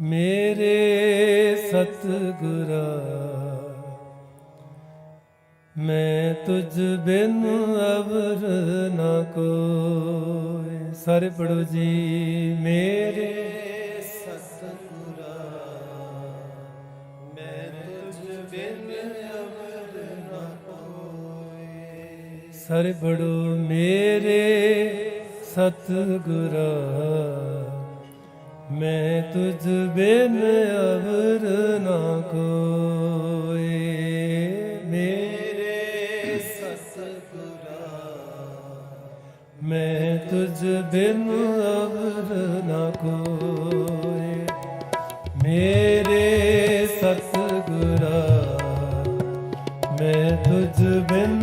ਮੇਰੇ ਸਤਿਗੁਰਾ, ਮੈਂ ਤੁਝ ਬਿਨ ਅਵਰ ਨਾ ਕੋਇ ਸਾਰੇ ਪੜੋ ਜੀ, ਮੇਰੇ ਸਤਿਗੁਰਾ, ਮੈਂ ਤੁਝ ਨਾ ਕੋਇ ਸਾਰੇ ਪੜੋ ਮੇਰੇ ਸਤਿਗੁਰਾ। ਮੈਂ ਤੁਝ ਬਿਨ ਅਵਰ ਨਾ ਕੋਇ ਮੇਰੇ ਸਤਿਗੁਰਾ, ਮੈਂ ਤੁਝ ਬਿਨ ਅਵਰ ਨਾ ਕੋਇ ਮੇਰੇ ਸਤਿਗੁਰਾ, ਮੈਂ ਤੁਝ ਬਿਨ